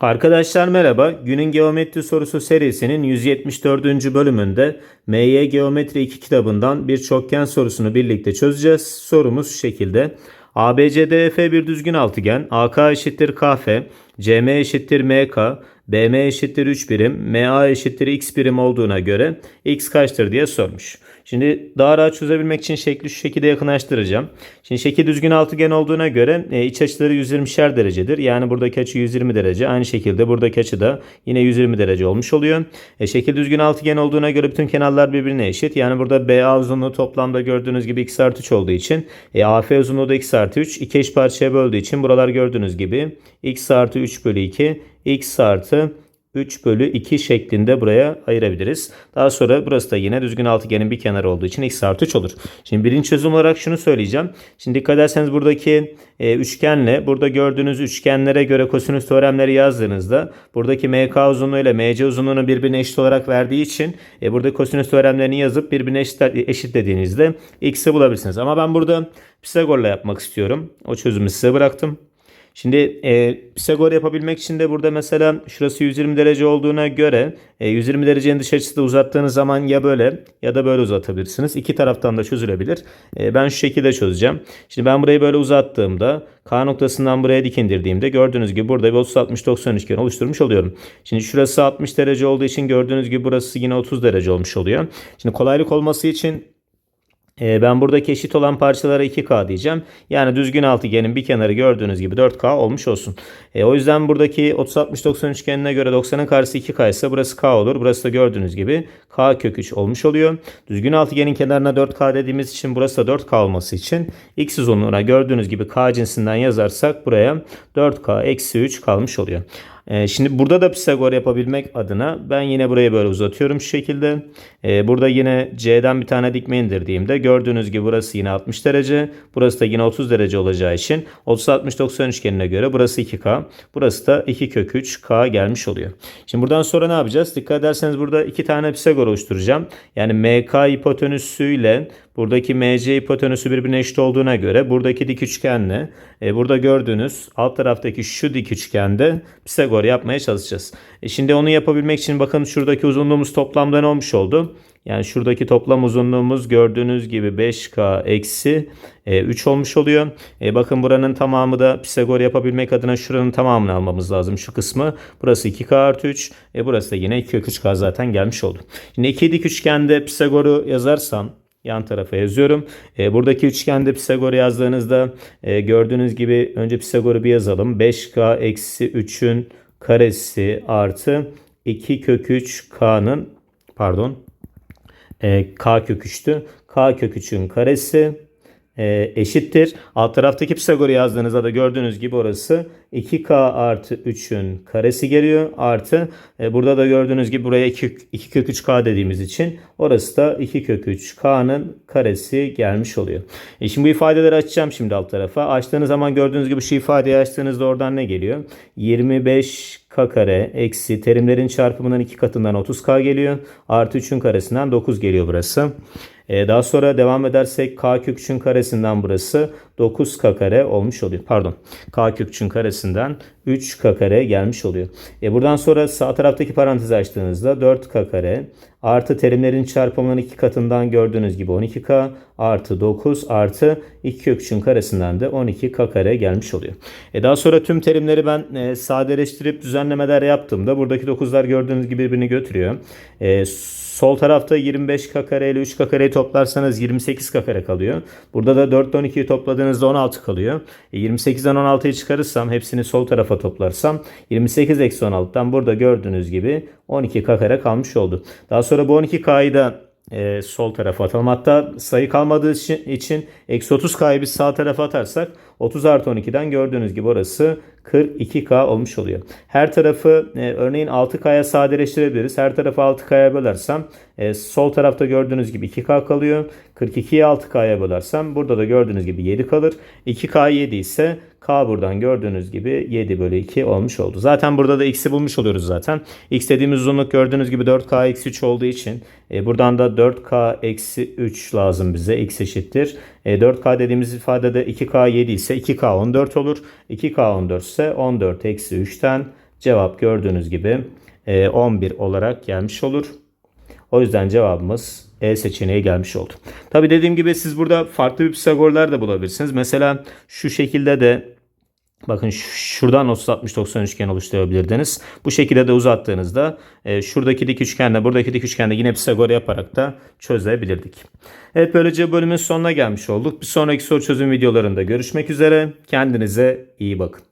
Arkadaşlar merhaba. Günün geometri sorusu serisinin 174. bölümünde MY Geometri 2 kitabından bir çokgen sorusunu birlikte çözeceğiz. Sorumuz şu şekilde. ABCDF bir düzgün altıgen. AK eşittir KF. CM eşittir MK. BM eşittir 3 birim. MA eşittir X birim olduğuna göre X kaçtır diye sormuş. Şimdi daha rahat çözebilmek için şekli şu şekilde yakınlaştıracağım. Şimdi şekil düzgün altıgen olduğuna göre e, iç açıları 120'şer derecedir. Yani buradaki açı 120 derece. Aynı şekilde buradaki açı da yine 120 derece olmuş oluyor. E, şekil düzgün altıgen olduğuna göre bütün kenarlar birbirine eşit. Yani burada BA uzunluğu toplamda gördüğünüz gibi x artı 3 olduğu için e, AF uzunluğu da x artı 3. İki eş parçaya böldüğü için buralar gördüğünüz gibi x artı 3 bölü 2 x artı 3 bölü 2 şeklinde buraya ayırabiliriz. Daha sonra burası da yine düzgün altıgenin bir kenarı olduğu için x artı 3 olur. Şimdi birinci çözüm olarak şunu söyleyeceğim. Şimdi dikkat ederseniz buradaki e, üçgenle burada gördüğünüz üçgenlere göre kosinüs teoremleri yazdığınızda buradaki MK uzunluğu ile MC uzunluğunu birbirine eşit olarak verdiği için e, burada kosinüs teoremlerini yazıp birbirine eşit, eşitlediğinizde x'i bulabilirsiniz. Ama ben burada Pisagor'la yapmak istiyorum. O çözümü size bıraktım. Şimdi e, Pisagor yapabilmek için de burada mesela şurası 120 derece olduğuna göre e, 120 derecenin dış açısı da uzattığınız zaman ya böyle ya da böyle uzatabilirsiniz. İki taraftan da çözülebilir. E, ben şu şekilde çözeceğim. Şimdi ben burayı böyle uzattığımda K noktasından buraya dik indirdiğimde gördüğünüz gibi burada bir 30-60-90 üçgeni oluşturmuş oluyorum. Şimdi şurası 60 derece olduğu için gördüğünüz gibi burası yine 30 derece olmuş oluyor. Şimdi kolaylık olması için ben buradaki eşit olan parçalara 2K diyeceğim. Yani düzgün altıgenin bir kenarı gördüğünüz gibi 4K olmuş olsun. E, o yüzden buradaki 30-60-90 üçgenine göre 90'ın karşısı 2K ise burası K olur. Burası da gördüğünüz gibi K kök 3 olmuş oluyor. Düzgün altıgenin kenarına 4K dediğimiz için burası da 4K olması için X uzunluğuna gördüğünüz gibi K cinsinden yazarsak buraya 4K eksi 3 kalmış oluyor. Ee, şimdi burada da Pisagor yapabilmek adına ben yine burayı böyle uzatıyorum şu şekilde. Ee, burada yine C'den bir tane dikme indirdiğimde gördüğünüz gibi burası yine 60 derece. Burası da yine 30 derece olacağı için 30-60-90 üçgenine göre burası 2K. Burası da 2 kök 3K gelmiş oluyor. Şimdi buradan sonra ne yapacağız? Dikkat ederseniz burada iki tane Pisagor oluşturacağım. Yani MK hipotenüsüyle Buradaki MC hipotenüsü birbirine eşit olduğuna göre buradaki dik üçgenle e, burada gördüğünüz alt taraftaki şu dik üçgende Pisagor yapmaya çalışacağız. E, şimdi onu yapabilmek için bakın şuradaki uzunluğumuz toplamda ne olmuş oldu? Yani şuradaki toplam uzunluğumuz gördüğünüz gibi 5K eksi 3 olmuş oluyor. E, bakın buranın tamamı da Pisagor yapabilmek adına şuranın tamamını almamız lazım. Şu kısmı. Burası 2K artı 3. E, burası da yine 2 kök 3K zaten gelmiş oldu. Şimdi iki dik üçgende Pisagor'u yazarsam yan tarafa yazıyorum. E, buradaki üçgende Pisagor yazdığınızda e, gördüğünüz gibi önce Pisagor'u bir yazalım. 5K eksi 3'ün karesi artı 2 kök 3 K'nın pardon e, K kök 3'tü. K kök 3'ün karesi e, eşittir. Alt taraftaki Pisagor'u yazdığınızda da gördüğünüz gibi orası 2k artı 3'ün karesi geliyor. Artı e, burada da gördüğünüz gibi buraya 2, 2 kök 3k dediğimiz için orası da 2 kök 3k'nın karesi gelmiş oluyor. E şimdi bu ifadeleri açacağım şimdi alt tarafa. Açtığınız zaman gördüğünüz gibi şu ifadeyi açtığınızda oradan ne geliyor? 25 k kare eksi terimlerin çarpımının iki katından 30k geliyor. Artı 3'ün karesinden 9 geliyor burası. Ee, daha sonra devam edersek k 3'ün karesinden burası 9k kare olmuş oluyor. Pardon. K 3'ün karesinden 3k kare gelmiş oluyor. E buradan sonra sağ taraftaki parantezi açtığınızda 4k kare artı terimlerin çarpımının iki katından gördüğünüz gibi 12k artı 9 artı 2 kök 3'ün karesinden de 12k kare gelmiş oluyor. E daha sonra tüm terimleri ben e, sadeleştirip düzenlemeler yaptığımda buradaki 9'lar gördüğünüz gibi birbirini götürüyor. E, Sol tarafta 25k kare ile 3k kareyi toplarsanız 28k kare kalıyor. Burada da 4 ile 12'yi topladığınızda 16 kalıyor. E 28'den 16'yı çıkarırsam hepsini sol tarafa toplarsam 28 eksi 16'dan burada gördüğünüz gibi 12k kare kalmış oldu. Daha sonra bu 12k'yı da e, sol tarafa atalım. Hatta sayı kalmadığı için eksi 30k'yı biz sağ tarafa atarsak 30 artı 12'den gördüğünüz gibi orası 42K olmuş oluyor. Her tarafı e, örneğin 6K'ya sadeleştirebiliriz. Her tarafı 6K'ya bölersem e, sol tarafta gördüğünüz gibi 2K kalıyor. 42'yi 6K'ya bölersem burada da gördüğünüz gibi 7 kalır. 2K 7 ise K buradan gördüğünüz gibi 7 bölü 2 olmuş oldu. Zaten burada da x'i bulmuş oluyoruz zaten. x dediğimiz uzunluk gördüğünüz gibi 4K eksi 3 olduğu için e, buradan da 4K eksi 3 lazım bize. x eşittir. E, 4K dediğimiz ifadede 2K 7 ise 2K 14 olur. 2K 14 ise 14 eksi 3'ten Cevap gördüğünüz gibi e, 11 olarak gelmiş olur. O yüzden cevabımız E seçeneği gelmiş oldu. Tabi dediğim gibi siz burada farklı bir Pisagorlar da bulabilirsiniz. Mesela şu şekilde de bakın şuradan 30-60-90 üçgen oluşturabilirdiniz. Bu şekilde de uzattığınızda e, şuradaki dik üçgenle buradaki dik üçgenle yine Pisagor yaparak da çözebilirdik. Evet böylece bölümün sonuna gelmiş olduk. Bir sonraki soru çözüm videolarında görüşmek üzere. Kendinize iyi bakın.